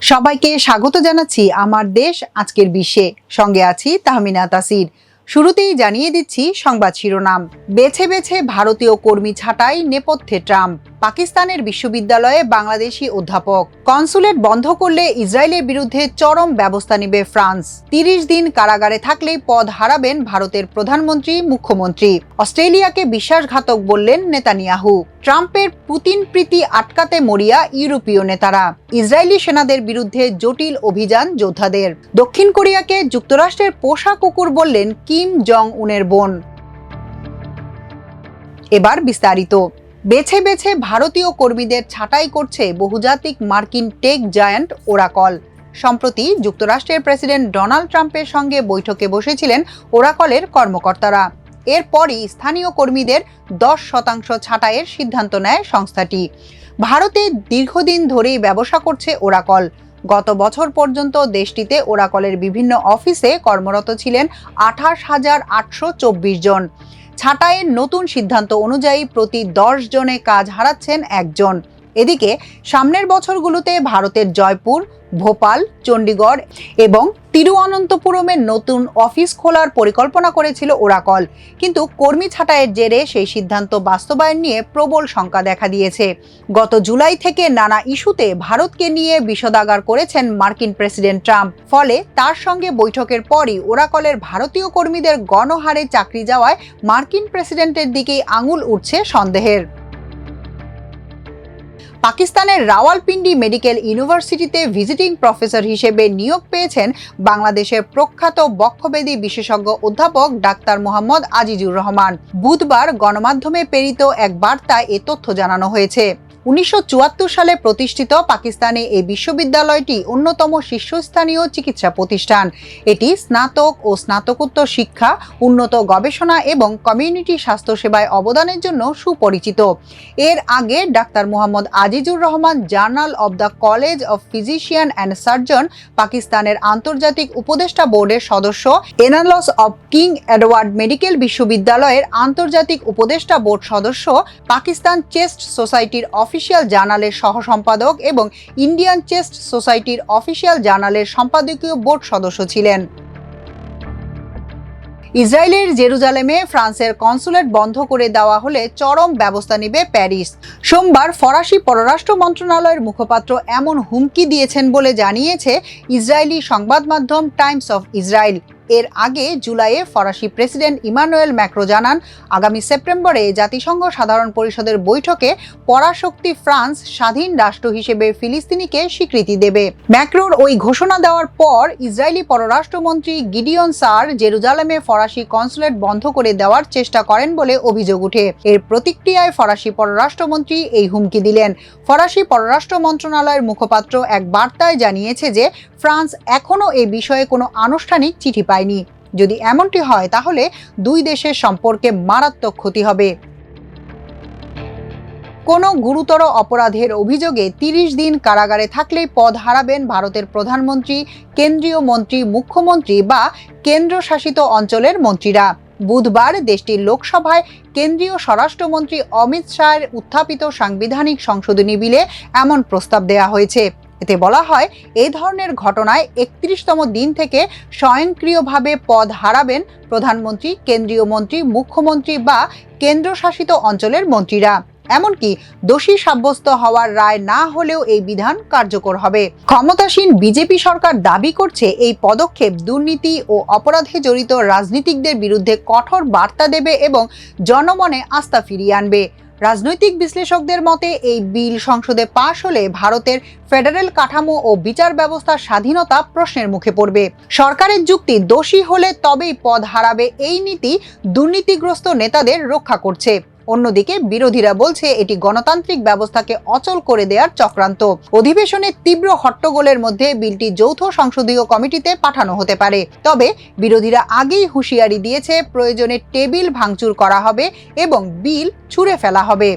সবাইকে স্বাগত জানাচ্ছি আমার দেশ, আজকের বিশ্বে। সঙ্গে আছি তাহমিনা তাসির। শুরুতেই জানিয়ে দিচ্ছি সংবাদ শিরোনাম। বেছে বেছে ভারতীয় কর্মী ছাঁটাই নেপথ্যে ট্রাম্প। পাকিস্তানের বিশ্ববিদ্যালয়ে বাংলাদেশি অধ্যাপক। কনসুলেট বন্ধ করলে ইসরায়েলের বিরুদ্ধে চরম ব্যবস্থা নেবে ফ্রান্স। তিরিশ দিন কারাগারে থাকলেই পদ হারাবেন ভারতের প্রধানমন্ত্রী, মুখ্যমন্ত্রী। অস্ট্রেলিয়াকে বিশ্বাসঘাতক বললেন নেতানিয়াহু। ট্রাম্পের পুতিন প্রীতি আটকাতে মরিয়া ইউরোপীয় নেতারা। ইসরায়েলি সেনাদের বিরুদ্ধে জটিল অভিযান যোদ্ধাদের। দক্ষিণ কোরিয়াকে যুক্তরাষ্ট্রের পোষা কুকুর বললেন কিম জং উনের বোন। এবার বিস্তারিত। বেছে বেছে ভারতীয় কর্মীদের ছাঁটাই করছে বহুজাতিক মার্কিন টেক জায়ান্ট ওরাকল। সম্প্রতি যুক্তরাষ্ট্রের প্রেসিডেন্ট ডোনাল্ড ট্রাম্পের সঙ্গে বৈঠকে বসেছিলেন ওরাকলের কর্মকর্তারা। এরপরই স্থানীয় কর্মীদের দশ শতাংশ ছাঁটাইয়ের সিদ্ধান্ত নেয় সংস্থাটি। ভারতে দীর্ঘদিন ধরেই ব্যবসা করছে ওরাকল। গত বছর পর্যন্ত দেশটিতে ওরাকলের বিভিন্ন অফিসে কর্মরত ছিলেন আঠাশ হাজার আটশো চব্বিশ জন। ছাঁটাইয়ের নতুন সিদ্ধান্ত অনুযায়ী প্রতি দশ জনে কাজ হারাচ্ছেন একজন। এদিকে, সামনের বছরগুলোতে ভারতের জয়পুর, ভোপাল, চণ্ডীগড় এবং তিরুঅনন্তপুরমের নতুন অফিস খোলার পরিকল্পনা করেছিল ওরাকল। কিন্তু কর্মী ছাঁটাইয়ের জেরে সেই সিদ্ধান্ত বাস্তবায়ন নিয়ে প্রবল শঙ্কা দেখা দিয়েছে। গত জুলাই থেকে নানা ইস্যুতে ভারতকে নিয়ে বিষোদাগার করেছেন মার্কিন প্রেসিডেন্ট ট্রাম্প। ফলে তার সঙ্গে বৈঠকের পরই ওরাকলের ভারতীয় কর্মীদের গণহারে চাকরি যাওয়ায় মার্কিন প্রেসিডেন্টের দিকেই আঙুল উঠছে সন্দেহের। পাকিস্তানের রাওয়ালপিন্ডি মেডিকেল ইউনিভার্সিটিতে ভিজিটিং প্রফেসর হিসেবে নিয়োগ পেয়েছেন বাংলাদেশের প্রখ্যাত বক্ষবেদী বিশেষজ্ঞ অধ্যাপক ডাক্তার মোহাম্মদ আজিজুর রহমান। বুধবার গণমাধ্যমে প্রেরিত এক বার্তায় এ তথ্য জানানো হয়েছে। উনিশশো চুয়াত্তর সালে প্রতিষ্ঠিত পাকিস্তানে এই বিশ্ববিদ্যালয়টি অন্যতম শীর্ষস্থানীয় চিকিৎসা প্রতিষ্ঠান। এটি স্নাতক ও স্নাতকোত্তর শিক্ষা, উন্নত গবেষণা এবং কমিউনিটি স্বাস্থ্যসেবায় অবদানের জন্য সুপরিচিত। এর আগে doctor Mohammad Azizur Rahman, journal of the college of physician and surgeon, পাকিস্তানের আন্তর্জাতিক উপদেষ্টা বোর্ডের সদস্য annals of King Edward medical বিশ্ববিদ্যালয়ের আন্তর্জাতিক উপদেষ্টা বোর্ড সদস্য, পাকিস্তান চেস্ট সোসাইটির অফিসিয়াল জার্নালের সহ সম্পাদক এবং ইন্ডিয়ান চেস্ট সোসাইটির অফিসিয়াল জার্নালের সম্পাদকীয় বোর্ড সদস্য ছিলেন। ইসরায়েলের জেরুজালেমে ফ্রান্সের কনসুলেট বন্ধ করে দেওয়া হলে চরম ব্যবস্থা নেবে প্যারিস। সোমবার ফরাসি পররাষ্ট্র মন্ত্রণালয়ের মুখপাত্র এমন হুমকি দিয়েছেন বলে জানিয়েছে ইসরায়েলি সংবাদ মাধ্যম টাইমস অফ ইসরায়েল। এর আগে জুলাইয়ে ফরাসি প্রেসিডেন্ট ইমানুয়েল ম্যাক্রো জানান, আগামী সেপ্টেম্বরে জাতিসংঘ সাধারণ পরিষদের বৈঠকে পরাশক্তি ফ্রান্স স্বাধীন রাষ্ট্র হিসেবে ফিলিস্তিনিকে স্বীকৃতি দেবে। ম্যাক্রোর ওই ঘোষণা দেওয়ার পর ইসরায়েলি পররাষ্ট্রমন্ত্রী গিডিয়ন সার জেরুজালেমে ফরাসি কনসুলেট বন্ধ করে দেওয়ার চেষ্টা করেন বলে অভিযোগ উঠে এর প্রতিক্রিয়ায় ফরাসি পররাষ্ট্রমন্ত্রী এই হুমকি দিলেন। ফরাসি পররাষ্ট্র মন্ত্রণালয়ের মুখপাত্র এক বার্তায় জানিয়েছে যে, ফ্রান্স এখনও এ বিষয়ে কোনো আনুষ্ঠানিক চিঠি পায়নি। যদি এমনটি হয়, তাহলে দুই দেশের সম্পর্কে মারাত্মক ক্ষতি হবে। কোনো গুরুতর অপরাধের অভিযোগে তিরিশ দিন কারাগারে থাকলেই পদ হারাবেন ভারতের প্রধানমন্ত্রী, কেন্দ্রীয় মন্ত্রী, মুখ্যমন্ত্রী বা কেন্দ্রশাসিত অঞ্চলের মন্ত্রীরা। বুধবার দেশটির লোকসভায় কেন্দ্রীয় স্বরাষ্ট্রমন্ত্রী অমিত শাহের উত্থাপিত সাংবিধানিক সংশোধনী বিলে এমন প্রস্তাব দেওয়া হয়েছে। এতে বলা হয়, এই ধরনের ঘটনায় একত্রিশতম দিন থেকে স্বয়ংক্রিয়ভাবে পদ হারাবেন প্রধানমন্ত্রী, কেন্দ্রীয় মন্ত্রী, মুখ্যমন্ত্রী বা কেন্দ্রশাসিত অঞ্চলের মন্ত্রীরা। এমনকি দোষী সাব্যস্ত হওয়ার রায় না হলেও এই বিধান কার্যকর হবে। ক্ষমতাসীন বিজেপি সরকার দাবি করছে, এই পদক্ষেপ দুর্নীতি ও অপরাধে জড়িত রাজনীতিকদের বিরুদ্ধে কঠোর বার্তা দেবে এবং জনমনে আস্থা ফিরিয়ে আনবে। রাজনৈতিক বিশ্লেষকদের মতে, এই বিল সংসদে পাশ হলে ভারতের ফেডারেল কাঠামো ও বিচার ব্যবস্থার স্বাধীনতা প্রশ্নের মুখে পড়বে। সরকারের যুক্তি দোষী হলে তবেই পদ হারাবে এই নীতি দুর্নীতিগ্রস্ত নেতাদের রক্ষা করছে। অন্যদিকে বিরোধীরা বলছে এটি গণতান্ত্রিক ব্যবস্থাকে অচল করে দেওয়ার চক্রান্ত। অধিবেশনে তীব্র হট্টগোলের মধ্যে বিলটি যৌথ সংসদীয় কমিটিতে পাঠানো হতে পারে। তবে বিরোধীরা আগেই হুঁশিয়ারি দিয়েছে, প্রয়োজনে টেবিল ভাঙচুর করা হবে এবং বিল ছুঁড়ে ফেলা হবে।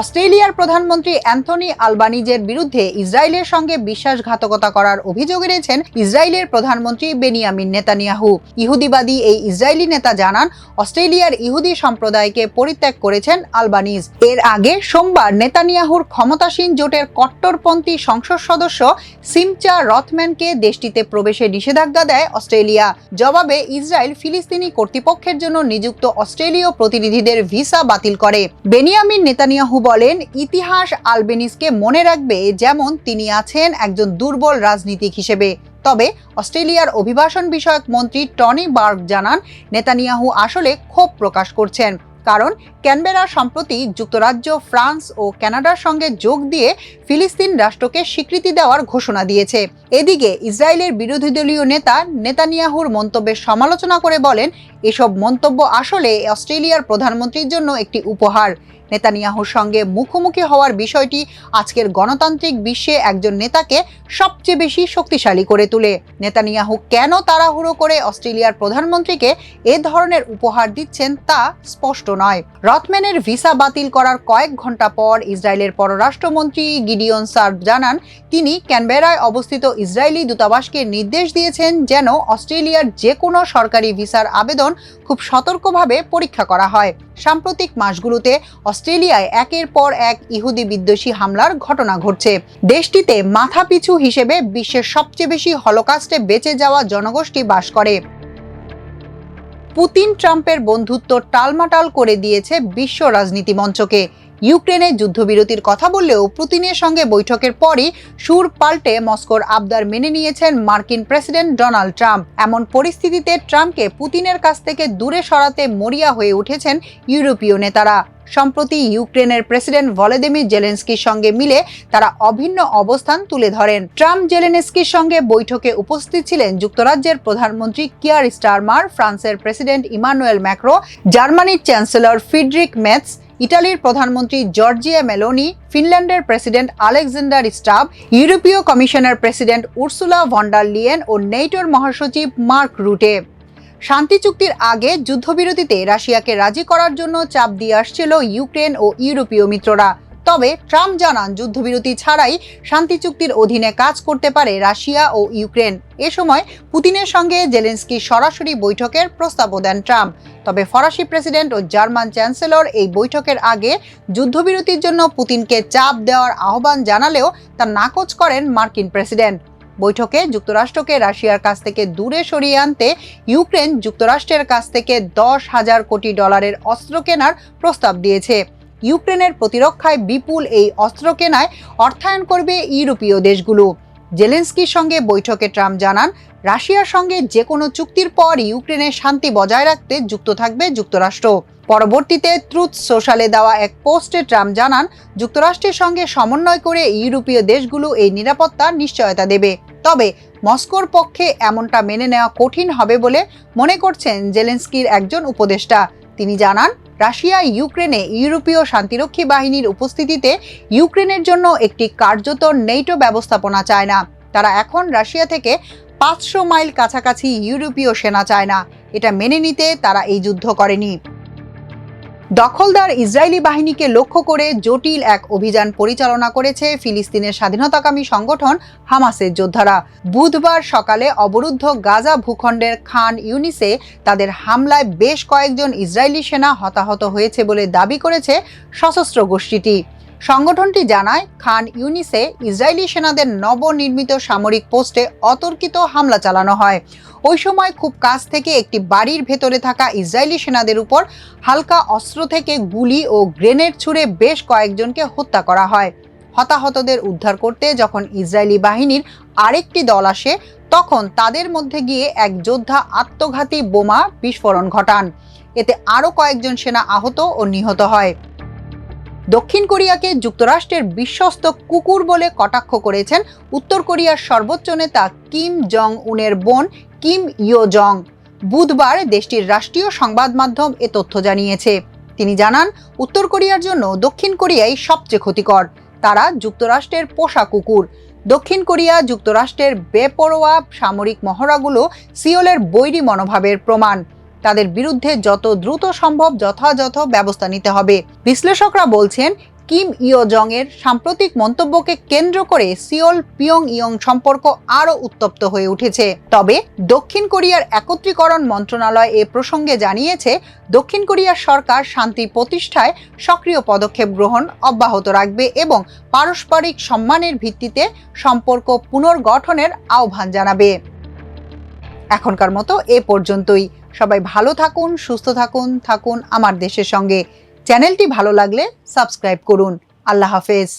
অস্ট্রেলিয়ার প্রধানমন্ত্রী অ্যান্থনি আলবানিজের বিরুদ্ধে ইসরায়েলের সঙ্গে বিশ্বাসঘাতকতা করার অভিযোগ এনেছেন ইসরায়েলের প্রধানমন্ত্রী বেনিয়ামিন নেতানিয়াহু। ইহুদিবাদী এই ইসরায়েলি নেতা জানান, অস্ট্রেলিয়ার ইহুদি সম্প্রদায়কে পরিত্যাগ করেছেন আলবানিজ। এর আগে সোমবার নেতানিয়াহুর ক্ষমতাসীন জোটের কট্টরপন্থী সংসদ সদস্য সিমচা রথম্যানকে দেশটিতে প্রবেশে নিষেধাজ্ঞা দেয় অস্ট্রেলিয়া। জবাবে ইসরায়েল ফিলিস্তিনি কর্তৃপক্ষের জন্য নিযুক্ত অস্ট্রেলীয় প্রতিনিধিদের ভিসা বাতিল করে। বেনিয়ামিন নেতানিয়াহু বলেন, ইতিহাস আলবেনিসকে মনে রাখবে যেমন তিনি আছেন একজন দুর্বল রাজনীতিক হিসেবে। তবে অস্ট্রেলিয়ার অভিবাসন বিষয়ক মন্ত্রী টনি বার্গ জানান, নেতানিয়াহু আসলে ক্ষোভ প্রকাশ করছেন। কারণ, ক্যানবেরা সম্প্রতি যুক্তরাজ্য, ফ্রান্স ও কানাডার সঙ্গে যোগ দিয়ে ফিলিস্তিন রাষ্ট্রকে স্বীকৃতি দেওয়ার ঘোষণা দিয়েছে। এদিকে, ইসরায়েলের বিরোধী দলীয় নেতা নেতানিয়াহুর মন্তব্যের সমালোচনা করে বলেন, এসব মন্তব্য আসলে অস্ট্রেলিয়ার প্রধানমন্ত্রীর জন্য একটি উপহার। নেতানিয়াহুর সঙ্গে মুখোমুখি হওয়ার বিষয়টি আজকের গণতান্ত্রিক বিশ্বে একজন নেতাকে সবচেয়ে বেশি শক্তিশালী করে তোলে। নেতানিয়াহু কেন তাড়াহুড়ো করে অস্ট্রেলিয়ার প্রধানমন্ত্রীকে এ ধরনের উপহার দিচ্ছেন তা স্পষ্ট নয়। রথম্যানের ভিসা বাতিল করার কয়েক ঘণ্টা পর ইসরায়েলের পররাষ্ট্রমন্ত্রী গিডিয়ন সার্ভ জানান, তিনি ক্যানবেরায় অবস্থিত ইসরায়েলি দূতাবাসকে নির্দেশ দিয়েছেন যেন অস্ট্রেলিয়ার যে কোনো সরকারি ভিসার আবেদন খুব সতর্কভাবে পরীক্ষা করা হয়। সাম্প্রতিক মাসগুলোতে অস্ট্রেলিয়ায় একের পর এক ইহুদি বিদ্বেষী হামলার ঘটনা ঘটছে। দেশটিতে মাথাপিছু হিসেবে বিশ্বের সবচেয়ে বেশি হলোকাস্টে বেঁচে যাওয়া জনগোষ্ঠী বাস করে। পুতিন ট্রাম্পের বন্ধুত্ব টালমাটাল করে দিয়েছে বিশ্ব রাজনীতি মঞ্চকে। ইউক্রেনের যুদ্ধবিরতির কথা বললেও পুতিনের সঙ্গে বৈঠকের পরই সুর পাল্টে মস্কোর আবদার মেনে নিয়েছেন মার্কিন প্রেসিডেন্ট ডোনাল্ড ট্রাম্প। এমন পরিস্থিতিতে ট্রাম্পকে পুতিনের কাছ থেকে দূরে সরাতে মরিয়া হয়ে উঠেছেন ইউরোপীয় নেতারা। সম্প্রতি ইউক্রেনের প্রেসিডেন্ট ভলোদিমির জেলেন্সকির সঙ্গে মিলে তারা অভিন্ন অবস্থান তুলে ধরেন। ট্রাম্প জেলেনস্কির সঙ্গে বৈঠকে উপস্থিত ছিলেন যুক্তরাজ্যের প্রধানমন্ত্রী কিয়ার স্টারমার, ফ্রান্সের প্রেসিডেন্ট ইমানুয়েল ম্যাক্রো, জার্মানির চ্যান্সেলর ফিডরিক মেথস ইটালির প্রধানমন্ত্রী জর্জিয়া মেলোনি, ফিনল্যান্ডের প্রেসিডেন্ট আলেকজান্ডার স্টাব, ইউরোপীয় কমিশনের president Ursula von der Leyen ও নেটোর মহাসচিব মার্ক রুটে। শান্তি চুক্তির আগে যুদ্ধবিরতিতে রাশিয়াকে রাজি করার জন্য চাপ দিয়ে আসছিল ইউক্রেন ও ইউরোপীয় মিত্ররা। তবে ট্রাম্প জানান, যুদ্ধবিরতি ছাড়াই শান্তি চুক্তির অধীনে কাজ করতে পারে রাশিয়া ও ইউক্রেন। এ সময় পুতিনের সঙ্গে জেলেন্সকি সরাসরি বৈঠকের প্রস্তাবও দেন ট্রাম্প। তবে ফরাসি প্রেসিডেন্ট ও জার্মান চ্যান্সেলর এই বৈঠকের আগে যুদ্ধবিরতির জন্য পুতিনকে চাপ দেওয়ার আহ্বান জানালেও তা নাকচ করেন মার্কিন প্রেসিডেন্ট। বৈঠকে যুক্তরাষ্ট্রকে রাশিয়ার কাছ থেকে দূরে সরিয়ে আনতে ইউক্রেন যুক্তরাষ্ট্রের কাছ থেকে দশ হাজার কোটি ডলারের অস্ত্র কেনার প্রস্তাব দিয়েছে। ইউক্রেনের প্রতিরক্ষায় বিপুল এই অস্ত্র কেনায় অর্থায়ন করবে ইউরোপীয় দেশগুলো। জেলেন্সকির সঙ্গে বৈঠকে ট্রাম্প জানান, রাশিয়ার সঙ্গে যে কোনো চুক্তির পর ইউক্রেনের শান্তি বজায় রাখতে যুক্ত থাকবে যুক্তরাষ্ট্র। পরবর্তীতে ট্রুথ সোশ্যালে দেওয়া এক পোস্টে ট্রাম্প জানান, যুক্তরাষ্ট্রের সঙ্গে সমন্বয় করে ইউরোপীয় দেশগুলো এই নিরাপত্তার নিশ্চয়তা দেবে। তবে মস্কোর পক্ষে এমনটা মেনে নেওয়া কঠিন হবে বলে মনে করছেন জেলেন্সকির একজন উপদেষ্টা। তিনি জানান, রাশিয়া, ইউক্রেনে ইউরোপীয় শান্তিরক্ষী বাহিনীর উপস্থিতিতে ইউক্রেনের জন্য একটি কার্যত নেইটো ব্যবস্থাপনা চায় না। তারা এখন রাশিয়া থেকে পাঁচশো মাইল কাছাকাছি ইউরোপীয় সেনা চায় না। এটা মেনে নিতে তারা এই যুদ্ধ করেনি। দখলদার ইসরায়েলি বাহিনীকে লক্ষ্য করে জটিল এক অভিযান পরিচালনা করেছে ফিলিস্তিনের স্বাধীনতাকামী সংগঠন হামাসের যোদ্ধারা। বুধবার সকালে অবরুদ্ধ গাজা ভূখণ্ডের খান ইউনিসে তাদের হামলায় বেশ কয়েকজন ইসরায়েলি সেনা হতাহত হয়েছে বলে দাবি করেছে সশস্ত্র গোষ্ঠীটি। সংগঠনটি জানায়, খান ইউনিসে ইসরায়েলি সেনাদের নবনির্মিত সামরিক পোস্টে অতর্কিত হামলা চালানো হয়। ওই সময় খুব কাছ থেকে একটি বাড়ির ভেতরে থাকা ইসরায়েলি সেনাদের উপর হালকা অস্ত্র থেকে গুলি ও গ্রেনেড ছুড়ে বেশ কয়েকজনকে হত্যা করা হয়। হতাহতদের উদ্ধার করতে যখন ইসরায়েলি বাহিনীর আরেকটি দল আসে, তখন তাদের মধ্যে গিয়ে এক যোদ্ধা আত্মঘাতী বোমা বিস্ফোরণ ঘটান। এতে আরও কয়েকজন সেনা আহত ও নিহত হয়। দক্ষিণ কোরিয়াকে যুক্তরাষ্ট্রের বিশ্বস্ত কুকুর বলে কটাক্ষ করেছেন উত্তর কোরিয়ার সর্বোচ্চ নেতা কিম জং উনের বোন কিম ইয়ো জং বুধবার দেশটির রাষ্ট্রীয় সংবাদ মাধ্যম এ তথ্য জানিয়েছে। তিনি জানান, উত্তর কোরিয়ার জন্য দক্ষিণ কোরিয়াই সবচেয়ে ক্ষতিকর। তারা যুক্তরাষ্ট্রের পোষা কুকুর। দক্ষিণ কোরিয়া যুক্তরাষ্ট্রের বেপরোয়া সামরিক মহড়াগুলো সিওলের বৈরী মনোভাবের প্রমাণ। তাদের বিরুদ্ধে যত দ্রুত সম্ভব যথাযথ ব্যবস্থা নিতে হবে। বিশ্লেষকরা বলছেন, কিম ইয় জং এর সাম্প্রতিক মন্তব্যকে কেন্দ্র করে সিওল পিয়ং ইয়ং সম্পর্ক আরও উত্তপ্ত হয়ে উঠেছে। তবে দক্ষিণ কোরিয়ার একত্রীকরণ মন্ত্রণালয় এ প্রসঙ্গে জানিয়েছে, দক্ষিণ কোরিয়ার সরকার শান্তি প্রতিষ্ঠায় সক্রিয় পদক্ষেপ গ্রহণ অব্যাহত রাখবে এবং পারস্পরিক সম্মানের ভিত্তিতে সম্পর্ক পুনর্গঠনের আহ্বান জানাবে। এখনকার মতো এ পর্যন্তই। সবাই ভালো থাকুন, সুস্থ থাকুন থাকুন আমার দেশের সঙ্গে। চ্যানেলটি ভালো লাগলে সাবস্ক্রাইব করুন। আল্লাহ হাফেজ।